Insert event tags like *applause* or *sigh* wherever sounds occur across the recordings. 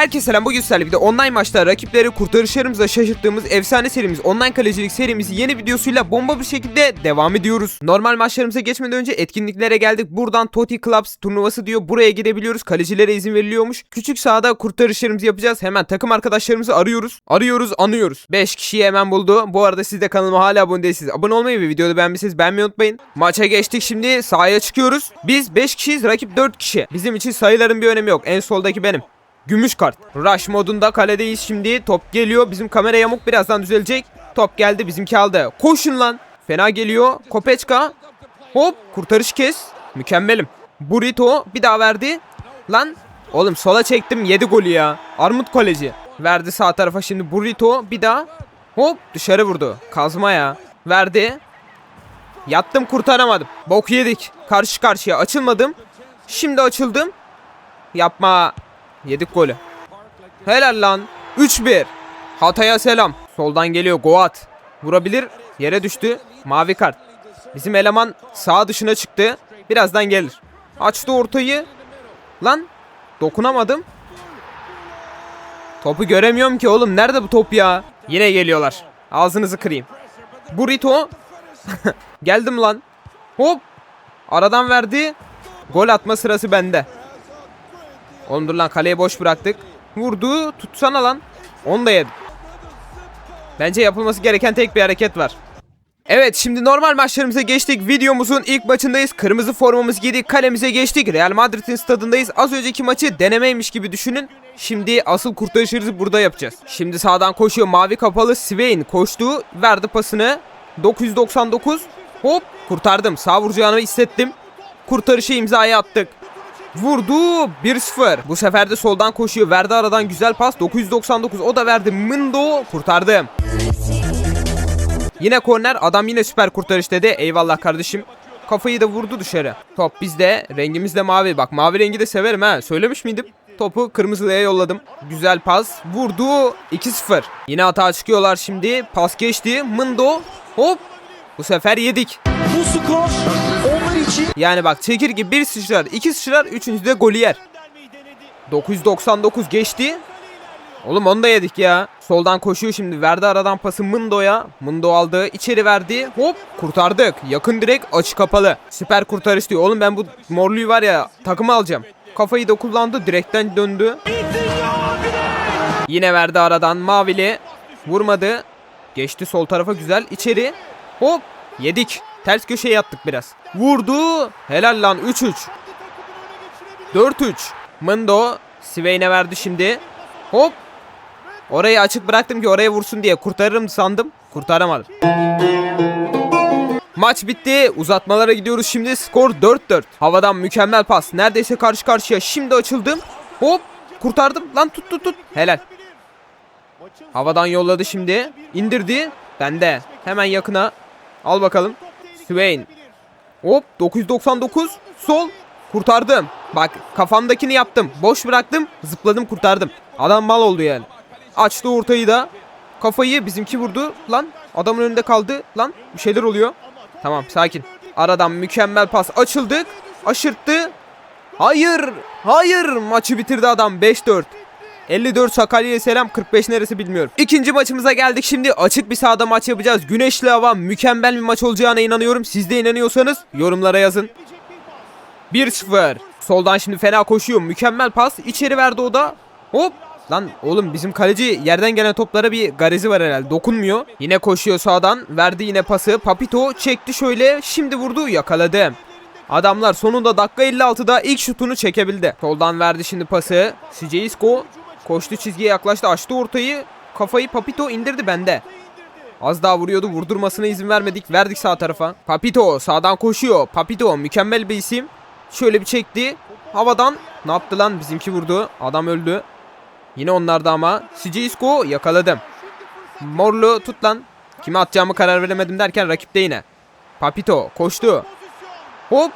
Herkese selam bugün sizlerle bir de online maçta rakipleri kurtarışlarımızla şaşırttığımız efsane serimiz online kalecilik serimizi yeni videosuyla bomba bir şekilde devam ediyoruz. Normal maçlarımıza geçmeden önce etkinliklere geldik. Buradan Toti Clubs turnuvası diyor. Buraya girebiliyoruz. Kalecilere izin veriliyormuş. Küçük sahada kurtarışlarımızı yapacağız. Hemen takım arkadaşlarımızı arıyoruz. Arıyoruz, anıyoruz. 5 kişiyi hemen buldu. Bu arada siz de kanalıma hala abone değilsiniz. Abone olmayı ve videoda beğenmişsiniz beğenmeyi unutmayın. Maça geçtik şimdi sahaya çıkıyoruz. Biz 5 kişiyiz rakip 4 kişi. Bizim için sayıların bir önemi yok. En soldaki benim. Gümüş kart. Rush modunda kaledeyiz şimdi. Top geliyor. Bizim kamera yamuk birazdan düzelecek. Top geldi bizimki aldı. Koşun lan. Fena geliyor. Kopeçka. Hop kurtarış kes. Mükemmelim. Burrito bir daha verdi. Lan oğlum sola çektim 7 golü ya. Armut Kaleci. Verdi sağ tarafa şimdi Burrito bir daha. Hop dışarı vurdu. Kazma ya. Verdi. Yattım kurtaramadım. Bok yedik. Karşı karşıya açılmadım. Şimdi açıldım. Yapma. Yedik golü. Helal lan. 3-1. Hatay'a selam. Soldan geliyor Goat. Vurabilir. Yere düştü. Mavi kart. Bizim eleman sağ dışına çıktı. Birazdan gelir. Açtı ortayı. Lan. Dokunamadım. Topu göremiyorum ki oğlum. Nerede bu top ya? Yine geliyorlar. Ağzınızı kırayım. Burrito. *laughs* Geldim lan. Hop. Aradan verdi. Gol atma sırası bende. Oğlum dur lan kaleyi boş bıraktık. Vurdu. Tutsana lan. Onu da yedim. Bence yapılması gereken tek bir hareket var. Evet şimdi normal maçlarımıza geçtik. Videomuzun ilk maçındayız. Kırmızı formamızı giydik. Kalemize geçtik. Real Madrid'in stadındayız. Az önceki maçı denemeymiş gibi düşünün. Şimdi asıl kurtarışımızı burada yapacağız. Şimdi sağdan koşuyor. Mavi kapalı Swain koştu. Verdi pasını. 999. Hop kurtardım. Sağ vuracağını hissettim. Kurtarışı imzaya attık. Vurdu 1-0. Bu sefer de soldan koşuyor. Verdi aradan güzel pas. 999 o da verdi. Mendo kurtardı. Yine korner adam yine süper kurtarış dedi. Eyvallah kardeşim. Kafayı da vurdu dışarı. Top bizde. Rengimiz de mavi. Bak mavi rengi de severim ha. Söylemiş miydim? Topu kırmızılıya yolladım. Güzel pas. Vurdu. 2-0. Yine hata çıkıyorlar şimdi. Pas geçti. Mendo. Hop. Bu sefer yedik. Bu skor için Yani bak çekirge bir sıçrar, iki sıçrar, üçüncü de golü yer. 999 geçti. Oğlum onu da yedik ya. Soldan koşuyor şimdi. Verdi aradan pası Mundo'ya. Mundo aldı. içeri verdi. Hop kurtardık. Yakın direkt açı kapalı. Süper kurtarış diyor. Oğlum ben bu morluyu var ya takımı alacağım. Kafayı da kullandı. Direkten döndü. Yine verdi aradan. Mavili. Vurmadı. Geçti sol tarafa güzel. içeri. Hop. Yedik. Ters köşeye yattık biraz. Vurdu. Helal lan 3-3. 4-3. Mendo. Swain'e verdi şimdi. Hop. Orayı açık bıraktım ki oraya vursun diye kurtarırım sandım. Kurtaramadım. Maç bitti. Uzatmalara gidiyoruz şimdi. Skor 4-4. Havadan mükemmel pas. Neredeyse karşı karşıya. Şimdi açıldım. Hop. Kurtardım. Lan tut tut tut. Helal. Havadan yolladı şimdi. İndirdi. Bende. Hemen yakına. Al bakalım. Swain. Hop 999. Sol. Kurtardım. Bak kafamdakini yaptım. Boş bıraktım. Zıpladım kurtardım. Adam mal oldu yani. Açtı ortayı da. Kafayı bizimki vurdu. Lan adamın önünde kaldı. Lan bir şeyler oluyor. Tamam sakin. Aradan mükemmel pas açıldık. Aşırttı. Hayır. Hayır. Maçı bitirdi adam 5-4. 54 Sakarya'ya selam 45 neresi bilmiyorum. İkinci maçımıza geldik şimdi açık bir sahada maç yapacağız. Güneşli hava mükemmel bir maç olacağına inanıyorum. Siz de inanıyorsanız yorumlara yazın. 1-0. Soldan şimdi fena koşuyor. Mükemmel pas. İçeri verdi o da. Hop. Lan oğlum bizim kaleci yerden gelen toplara bir garezi var herhalde. Dokunmuyor. Yine koşuyor sağdan. Verdi yine pası. Papito çekti şöyle. Şimdi vurdu. Yakaladı. Adamlar sonunda dakika 56'da ilk şutunu çekebildi. Soldan verdi şimdi pası. Siceisko koştu çizgiye yaklaştı. Açtı ortayı. Kafayı Papito indirdi bende. Az daha vuruyordu. Vurdurmasına izin vermedik. Verdik sağ tarafa. Papito sağdan koşuyor. Papito mükemmel bir isim. Şöyle bir çekti. Havadan ne yaptı lan? Bizimki vurdu. Adam öldü. Yine onlarda ama. Siceisko yakaladım. Morlu tut lan. Kime atacağımı karar veremedim derken rakipte yine. Papito koştu. Hop.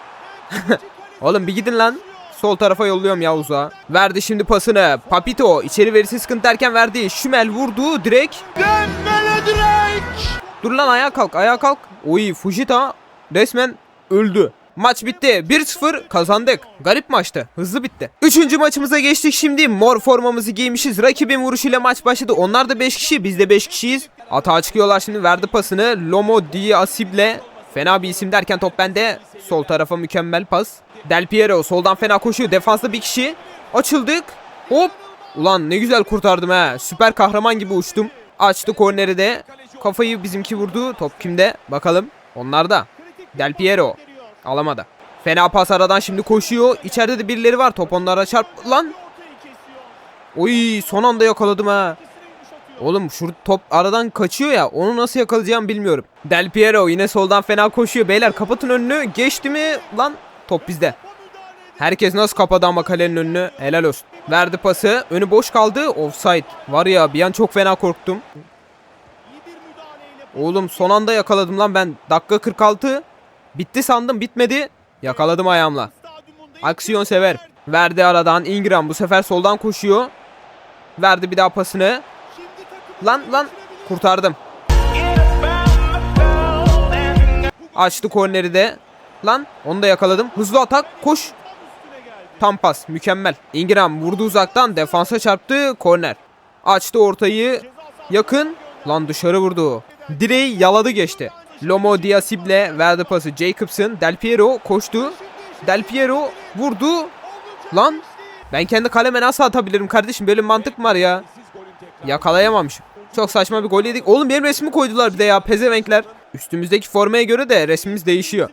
*laughs* Oğlum bir gidin lan. Sol tarafa yolluyorum Yavuz'a. Verdi şimdi pasını. Papito içeri verirse sıkıntı derken verdi. Şümel vurdu direkt. Dembele direkt. Dur lan ayağa kalk ayağa kalk. Oy Fujita resmen öldü. Maç bitti. 1-0 kazandık. Garip maçtı. Hızlı bitti. Üçüncü maçımıza geçtik şimdi. Mor formamızı giymişiz. Rakibin vuruşuyla maç başladı. Onlar da 5 kişi. Biz de 5 kişiyiz. Atağa çıkıyorlar şimdi. Verdi pasını. Lomo Di Asib'le. Fena bir isim derken top bende. Sol tarafa mükemmel pas. Del Piero soldan fena koşuyor. Defansta bir kişi. Açıldık. Hop. Ulan ne güzel kurtardım ha. Süper kahraman gibi uçtum. Açtı korneri de. Kafayı bizimki vurdu. Top kimde? Bakalım. Onlarda. Del Piero. Alamadı. Fena pas aradan şimdi koşuyor. İçeride de birileri var. Top onlara çarp. Lan. Oy son anda yakaladım ha. Oğlum şu top aradan kaçıyor ya. Onu nasıl yakalayacağım bilmiyorum. Del Piero yine soldan fena koşuyor. Beyler kapatın önünü. Geçti mi? Lan top bizde. Herkes nasıl kapadı ama kalenin önünü. Helal olsun. Verdi pası. Önü boş kaldı. Offside. Var ya bir an çok fena korktum. Oğlum son anda yakaladım lan ben. Dakika 46. Bitti sandım bitmedi. Yakaladım ayağımla. Aksiyon sever. Verdi aradan Ingram bu sefer soldan koşuyor. Verdi bir daha pasını. Lan lan kurtardım. Açtı korneri de. Lan onu da yakaladım. Hızlı atak koş. Tam pas mükemmel. Ingram vurdu uzaktan defansa çarptı korner. Açtı ortayı yakın. Lan dışarı vurdu. Direği yaladı geçti. Lomo Diasib'le verdi pası Jacobson. Del Piero koştu. Del Piero vurdu. Lan ben kendi kaleme nasıl atabilirim kardeşim böyle mantık mı var ya. Yakalayamamışım. Çok saçma bir gol yedik. Oğlum benim resmi koydular bir de ya pezevenkler. Üstümüzdeki formaya göre de resmimiz değişiyor.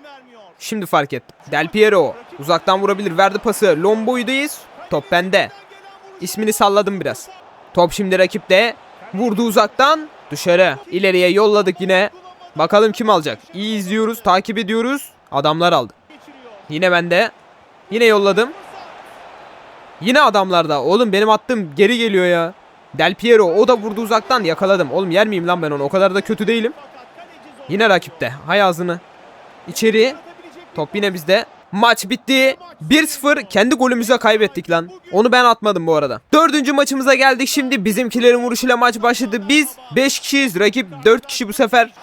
Şimdi fark ettim. Del Piero uzaktan vurabilir. Verdi pası. Lombo'ydayız. Top bende. İsmini salladım biraz. Top şimdi rakipte. Vurdu uzaktan. Dışarı. İleriye yolladık yine. Bakalım kim alacak. İyi izliyoruz. Takip ediyoruz. Adamlar aldı. Yine bende. Yine yolladım. Yine adamlarda. Oğlum benim attığım geri geliyor ya. Del Piero o da vurdu uzaktan yakaladım. Oğlum yer miyim lan ben onu? O kadar da kötü değilim. Yine rakipte. Hay ağzını. İçeri. Top yine bizde. Maç bitti. 1-0 kendi golümüze kaybettik lan. Onu ben atmadım bu arada. Dördüncü maçımıza geldik şimdi. Bizimkilerin vuruşuyla maç başladı. Biz 5 kişiyiz. Rakip 4 kişi bu sefer.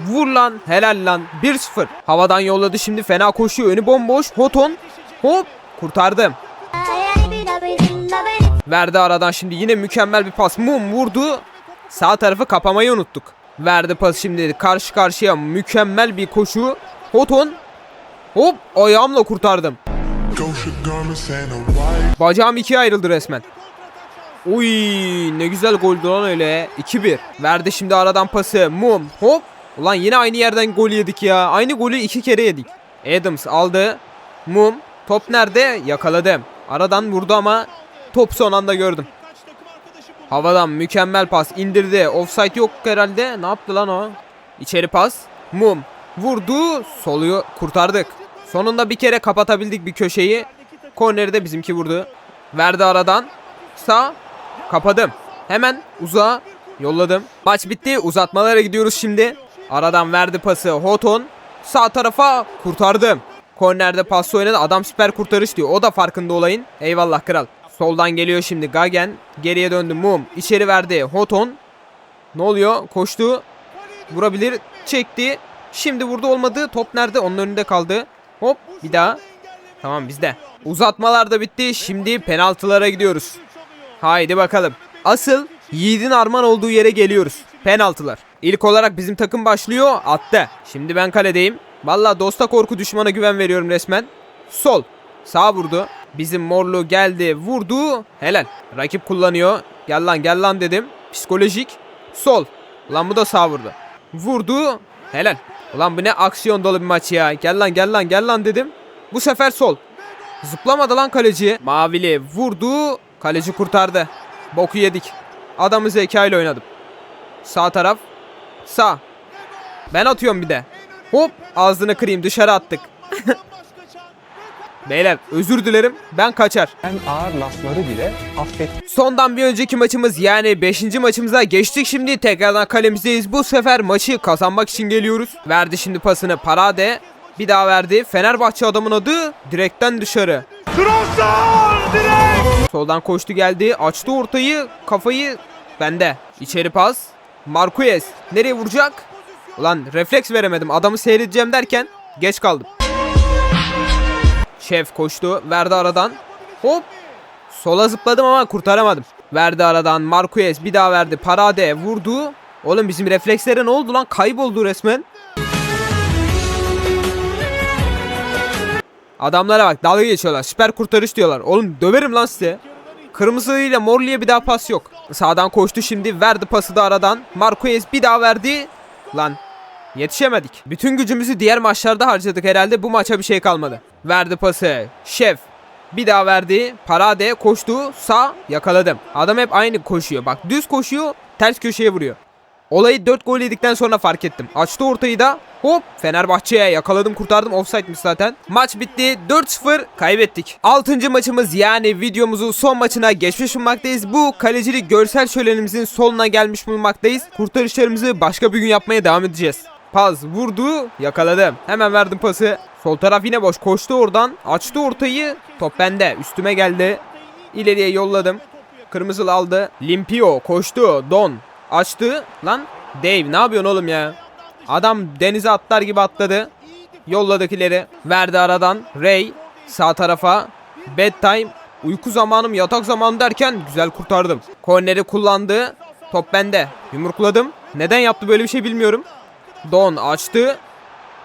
Vur lan. Helal lan. 1-0. Havadan yolladı şimdi. Fena koşuyor. Önü bomboş. Hoton. Hop. Kurtardım. Verdi aradan şimdi yine mükemmel bir pas. Mum vurdu. Sağ tarafı kapamayı unuttuk. Verdi pas şimdi karşı karşıya mükemmel bir koşu. Hoton. Hop ayağımla kurtardım. Bacağım ikiye ayrıldı resmen. Uy ne güzel goldü lan öyle. 2-1. Verdi şimdi aradan pası. Mum. Hop. Ulan yine aynı yerden gol yedik ya. Aynı golü iki kere yedik. Adams aldı. Mum. Top nerede? Yakaladım. Aradan vurdu ama top son anda gördüm. Havadan mükemmel pas indirdi. Offside yok herhalde. Ne yaptı lan o? İçeri pas. Mum. Vurdu. Soluyu kurtardık. Sonunda bir kere kapatabildik bir köşeyi. Korneri de bizimki vurdu. Verdi aradan. Sağ. Kapadım. Hemen uzağa yolladım. Maç bitti. Uzatmalara gidiyoruz şimdi. Aradan verdi pası. Hoton. Sağ tarafa kurtardım. Kornerde pas oynadı. Adam süper kurtarış diyor. O da farkında olayın. Eyvallah kral. Soldan geliyor şimdi Gagen. Geriye döndü Mum. İçeri verdi. Hoton. Ne oluyor? Koştu. Vurabilir. Çekti. Şimdi vurdu olmadı. Top nerede? Onun önünde kaldı. Hop bir daha. Tamam bizde. Uzatmalar da bitti. Şimdi penaltılara gidiyoruz. Haydi bakalım. Asıl Yiğit'in arman olduğu yere geliyoruz. Penaltılar. İlk olarak bizim takım başlıyor. Attı. Şimdi ben kaledeyim. Valla dosta korku düşmana güven veriyorum resmen. Sol. Sağ vurdu. Bizim morlu geldi vurdu. Helal. Rakip kullanıyor. Gel lan gel lan dedim. Psikolojik. Sol. Lan bu da sağ vurdu. Vurdu. Helal. Ulan bu ne aksiyon dolu bir maç ya. Gel lan gel lan gel lan dedim. Bu sefer sol. Zıplamadı lan kaleci. Mavili vurdu. Kaleci kurtardı. Boku yedik. Adamı zekayla oynadım. Sağ taraf. Sağ. Ben atıyorum bir de. Hop ağzını kırayım dışarı attık. *laughs* Beyler özür dilerim ben kaçar. en ağır lafları bile affet Sondan bir önceki maçımız yani 5. maçımıza geçtik şimdi tekrardan kalemizdeyiz. Bu sefer maçı kazanmak için geliyoruz. Verdi şimdi pasını Parade. Bir daha verdi. Fenerbahçe adamın adı direkten dışarı. Soldan koştu geldi. Açtı ortayı. Kafayı bende. İçeri pas. Marquez. Nereye vuracak? Ulan refleks veremedim. Adamı seyredeceğim derken geç kaldım. Şef koştu. Verdi aradan. Hop. Sola zıpladım ama kurtaramadım. Verdi aradan. Marquez bir daha verdi. Parade vurdu. Oğlum bizim reflekslere ne oldu lan? Kayboldu resmen. Adamlara bak dalga geçiyorlar. Süper kurtarış diyorlar. Oğlum döverim lan size. Kırmızı ile morluya bir daha pas yok. Sağdan koştu şimdi. Verdi pası da aradan. Marquez bir daha verdi. Lan Yetişemedik. Bütün gücümüzü diğer maçlarda harcadık herhalde. Bu maça bir şey kalmadı. Verdi pası. Şef. Bir daha verdi. Parade koştu. Sağ yakaladım. Adam hep aynı koşuyor. Bak düz koşuyor. Ters köşeye vuruyor. Olayı 4 gol yedikten sonra fark ettim. Açtı ortayı da. Hop Fenerbahçe'ye yakaladım kurtardım. Offside'miş zaten. Maç bitti. 4-0 kaybettik. 6. maçımız yani videomuzun son maçına geçmiş bulunmaktayız. Bu kalecilik görsel şölenimizin sonuna gelmiş bulunmaktayız. Kurtarışlarımızı başka bir gün yapmaya devam edeceğiz. Pas vurdu yakaladım. Hemen verdim pası. Sol taraf yine boş koştu oradan. Açtı ortayı. Top bende. Üstüme geldi. İleriye yolladım. Kırmızılı aldı. Limpio koştu. Don açtı. Lan Dave ne yapıyorsun oğlum ya? Adam denize atlar gibi atladı. Yolladık ileri. Verdi aradan. Ray sağ tarafa. Bedtime. Uyku zamanım yatak zamanı derken güzel kurtardım. Korneri kullandı. Top bende. Yumrukladım. Neden yaptı böyle bir şey bilmiyorum. Don açtı.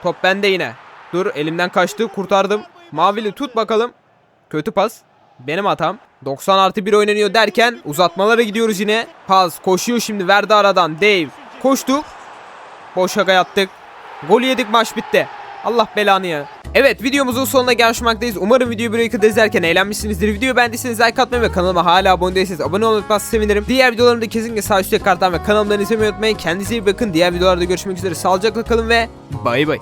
Top bende yine. Dur elimden kaçtı kurtardım. Mavili tut bakalım. Kötü pas. Benim hatam. 90 artı 1 oynanıyor derken uzatmalara gidiyoruz yine. Pas koşuyor şimdi verdi aradan. Dave koştuk. Boş şaka. Gol yedik maç bitti. Allah belanı ya. Evet videomuzun sonuna gelmişmektayız. Umarım videoyu buraya kadar izlerken eğlenmişsinizdir. Videoyu beğendiyseniz like atmayı ve kanalıma hala abone değilseniz abone olmayı unutmazsanız sevinirim. Diğer videolarımı da kesinlikle sağ üstteki karttan ve kanalımdan izlemeyi unutmayın. Kendinize iyi bakın. Diğer videolarda görüşmek üzere. Sağlıcakla kalın ve bay bay.